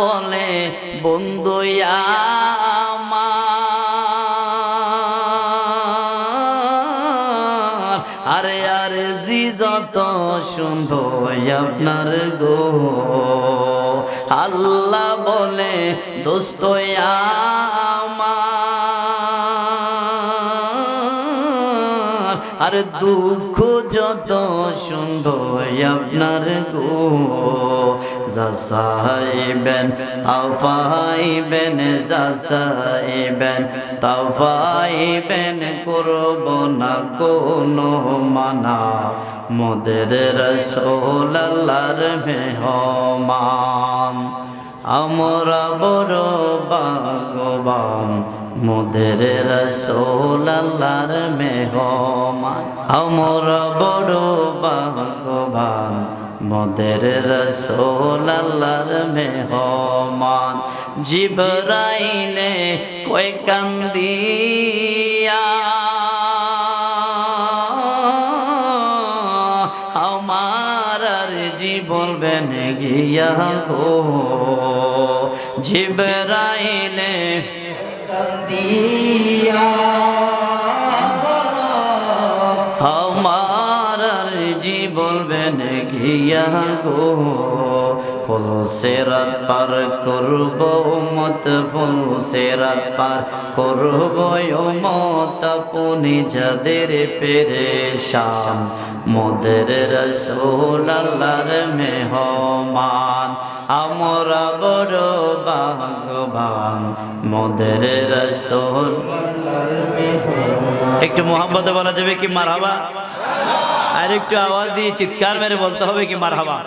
বলে বন্ধু আমার আরে আরে জি যত সুন্দর আপনার গো। আল্লাহ বলে দোস্ত আর দুঃখ যত শুনব আপনার গো যাসাইবেন তাফাইবেন যাসাইবেন তাফাইবেন করব না কোনো মানা। মোদের রসোল আল্লাহর মেহমান। আমরা বড় ভাগবান মোদের রসোল আল্লাহর মেহমান। আমরা বড় ভাগবান মোদের রসোল আল্লাহর মেহমান। জিবরাইলে কই কান্দিয়া? আমার আর জীবন বেনে গিয়া গো। জিবরাইলে কান্দিয়া। আমার জীবন বেনে গিয়া গো। ফুল সেরাত পার করব মত ফুল সেরাত পার করব মত আপনি যাদের পেরেশান, মোদের রসুল আল্লাহর মেহমান, আমরা বড় ভাগবান মোদের রসুল একটু মোহাম্মতে বলা যাবে কি মারহাবা? আর একটু আওয়াজ দিয়ে চিৎকার মেরে বলতে হবে কি মারহাবা?